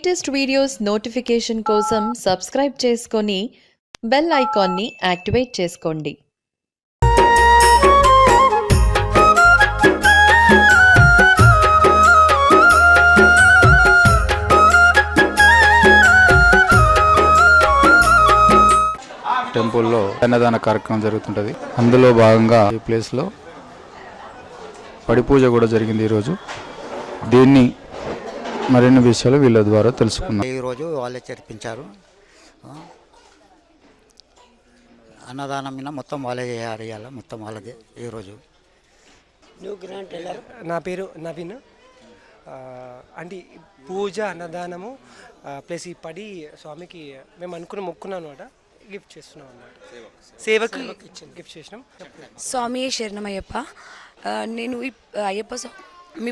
Latest videos notification కోసం subscribe చేసుకొని bell ఐకాన్ని యాక్టివేట్ చేసుకోండి. టెంపుల్లో అన్నదాన కార్యక్రమం జరుగుతుంటుంది. అందులో భాగంగా ఈ ప్లేస్లో పడి పూజ కూడా జరిగింది ఈరోజు. దీన్ని మరిన్ని విషయాలు వీళ్ళ ద్వారా తెలుసుకుందాం. ఈరోజు వాళ్ళే చేర్పించారు. అన్నదానం మీద మొత్తం వాళ్ళే చేయాలి ఇవాళ మొత్తం వాళ్ళదే ఈరోజు నా పేరు నవీన్. అంటే పూజ అన్నదానము ప్లస్ ఈ పడి స్వామికి మేము అనుకున్న మొక్కున్నాం అనమాట గిఫ్ట్ చేస్తున్నాం అనమాట సేవకి గిఫ్ట్ చేసినాం. స్వామి శరణం అయ్యప్ప ఆ, నేను అయ్యప్ప స్వామి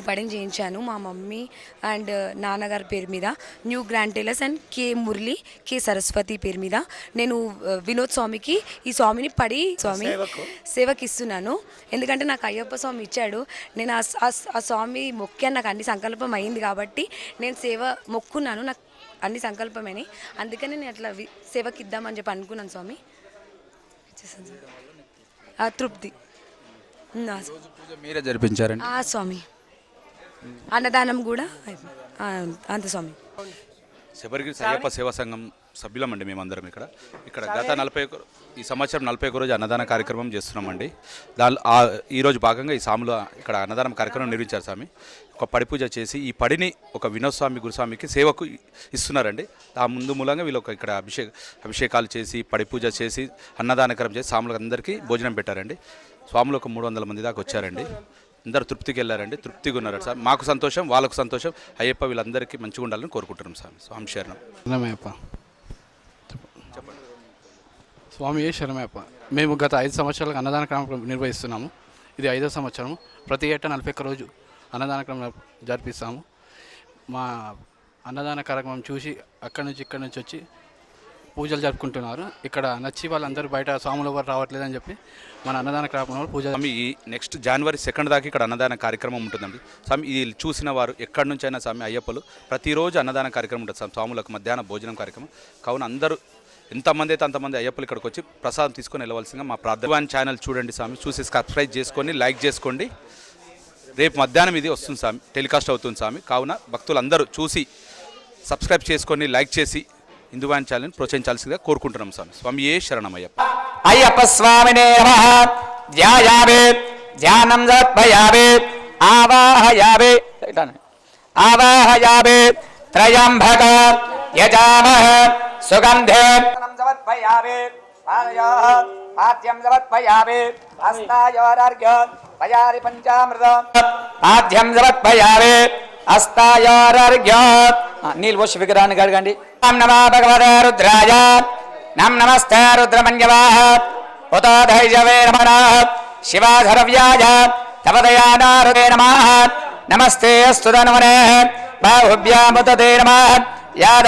పడిని చేయించాను మా మమ్మీ అండ్ నాన్నగారి పేరు మీద. New grand tailors and K Murali K Saraswati పేరు మీద. నేను వినోద్ స్వామికి ఈ స్వామిని పడి స్వామి సేవకి. ఇస్తున్నాను ఎందుకంటే నాకు అయ్యప్ప స్వామి ఇచ్చాడు. నేను ఆ స్వామి మొక్కాను నాకు అన్ని సంకల్పం అయింది కాబట్టి నేను సేవ మొక్కున్నాను. నాకు అన్ని సంకల్పమని అందుకని నేను అట్లా సేవకి ఇద్దామని చెప్పి అనుకున్నాను స్వామి. తృప్తి. మీరే జరిపించారండి? స్వామి. అన్నదానం కూడా అంతే స్వామి శబరిగిరి అయ్యప్ప సేవా సంఘం సభ్యులమండి మేమందరం ఇక్కడ. ఇక్కడ గత నలభై ఒక ఈ సంవత్సరం నలభై ఒక రోజు అన్నదాన కార్యక్రమం చేస్తున్నామండి. దాని ఈరోజు భాగంగా ఈ సాములో ఇక్కడ అన్నదానం కార్యక్రమం నిర్వహించారు స్వామి. ఒక పడి పూజ చేసి ఈ పడిని ఒక వినోద్ స్వామి గురుస్వామికి సేవకు ఇస్తున్నారండి. ఆ ముందు మూలంగా వీళ్ళు ఒక ఇక్కడ అభిషేక అభిషేకాలు చేసి పడి పూజ చేసి అన్నదానకరం చేసి సాములకు అందరికీ భోజనం పెట్టారండి. స్వాములు ఒక మూడు వందల మంది దాకా వచ్చారండి. అందరు తృప్తికి వెళ్ళారండి తృప్తిగా ఉన్నారు సార్. మాకు సంతోషం వాళ్ళకు సంతోషం. అయ్యప్ప వీళ్ళందరికీ మంచిగా ఉండాలని కోరుకుంటున్నాం స్వామి స్వామి శరణం. శరణమయ్యప్ప. స్వామి ఏ శరణమయ్యప్ప? మేము గత ఐదు సంవత్సరాలకు అన్నదాన కార్యక్రమం నిర్వహిస్తున్నాము. ఇది ఐదో సంవత్సరం ప్రతి ఏటా నలభై ఒక్క రోజు అన్నదాన క్రమం జరిపిస్తాము. మా అన్నదాన కార్యక్రమం చూసి అక్కడి నుంచి ఇక్కడి నుంచి వచ్చి పూజలు జరుపుకుంటున్నారు. ఇక్కడ నచ్చి వాళ్ళందరూ బయట స్వాములు ఎవరు రావట్లేదని చెప్పి మన అన్నదాన కార్యక్రమంలో పూజ స్వామి ఈ నెక్స్ట్ జనవరి సెకండ్ దాకా ఇక్కడ అన్నదాన కార్యక్రమం ఉంటుందండి. స్వామి ఇది చూసిన వారు ఎక్కడి నుంచైనా స్వామి అయ్యప్పలు ప్రతిరోజు అన్నదాన కార్యక్రమం ఉంటుంది స్వామి. స్వాములకు మధ్యాహ్నం భోజనం కార్యక్రమం. కావున అందరూ ఎంతమంది అయితే అంతమంది అయ్యప్పలు ఇక్కడికి వచ్చి ప్రసాదం తీసుకొని వెళ్ళవలసిందిగా మా ప్రార్థన. ఛానల్ చూడండి స్వామి. చూసి సబ్స్క్రైబ్ చేసుకొని లైక్ చేసుకోండి. రేపు మధ్యాహ్నం ఇది వస్తుంది స్వామి. టెలికాస్ట్ అవుతుంది స్వామి. కావున భక్తులందరూ చూసి సబ్స్క్రైబ్ చేసుకొని లైక్ చేసి హిందువాన్ ఛానల్ని ప్రోత్సహించాల్సిందిగా కోరుకుంటున్నాం స్వామి. స్వామి ఏ శరణమయ్యప్ప? అయ్యప్ప స్వామినే నమ. ధ్యాయావే ధ్యానం సమర్పయావే ఆవాహయావే ఇట్లానే. ఆవాహయావే త్రయంబక యజామహ సుగంధే. సమర్పయావే పాదయోః పాద్యం సమర్పయావే హస్తాయోరర్ఘ్య పయారి పంచామృత. పాద్యం సమర్పయావే హస్తాయోరర్ఘ్య నీళ్ళు పోసి విగ్రహాన్ని కడగండి. नम नमः भगवते रुद्राज नम नमस्ते रुद्रमन्यवाः। उतो धैर्यवे नमः शिवाधरव्याय। नमस्ते अस्तु धन्वने याद।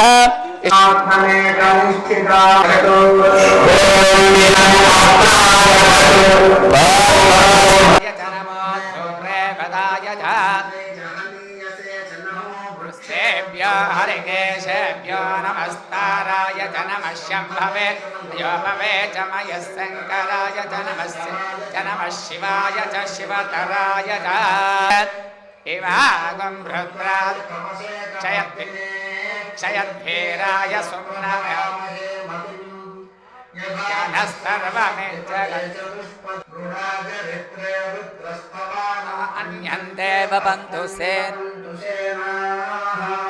హరికేశభ్యో నమస్తారాయ చ నమ శంభవే యోపవే చ మయ శంకరాయ చ నమస్య చ నమ శివాయ చ శివతరాయ చ. ఇవాగం రుద్రా క్షయద్భి క్షయద్భీరాయ సుమ్నవ అన్యందేవ బంధు సేన్. నారుద్రస్య హేతరవర్ణ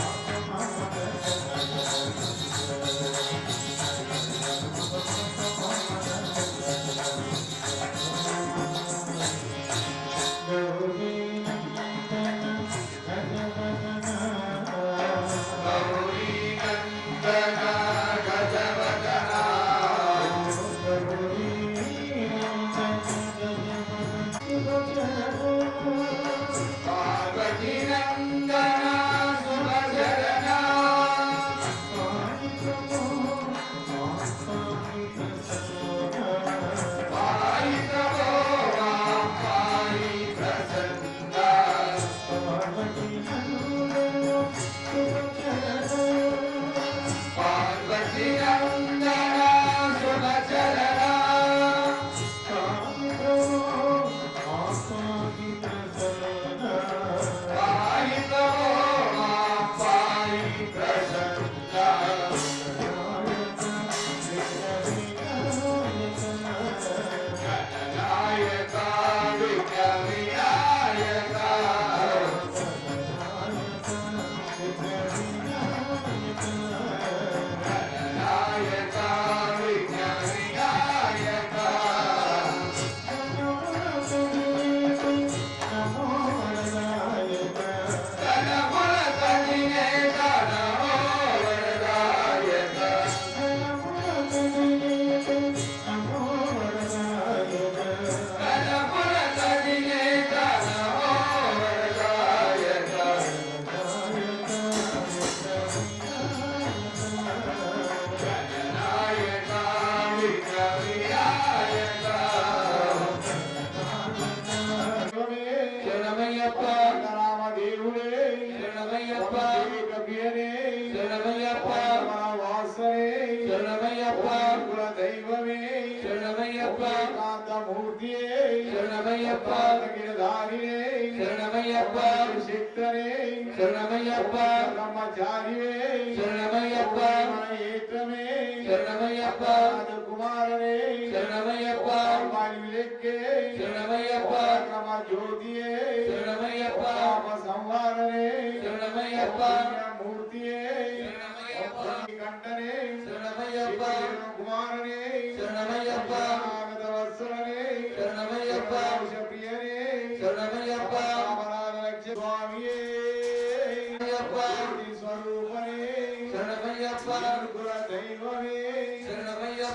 Brahmachari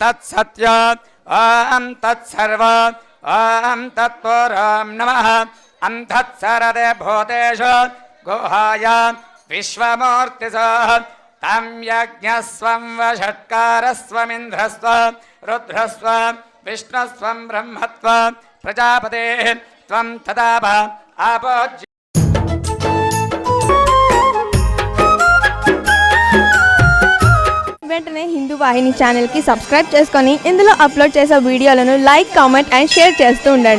తత్సత్య ఓం తత్సర్వ ఓం తత్పరం నమ అంధత్సరదే భూతేషు గుహాయ విశ్వమూర్తిసో తం యజ్ఞస్వం వషట్కారస్వమింద్రస్వ రుద్రస్వ విష్ణుస్వం బ్రహ్మత్వ ప్రజాపతే త్వం తదాభ ఆపోజ్య వెంటనే హిందూ వాహిని ఛానల్కి సబ్స్క్రైబ్ చేసుకొని ఇందులో అప్లోడ్ చేసే వీడియోలను లైక్ కామెంట్ అండ్ షేర్ చేస్తూ ఉండండి.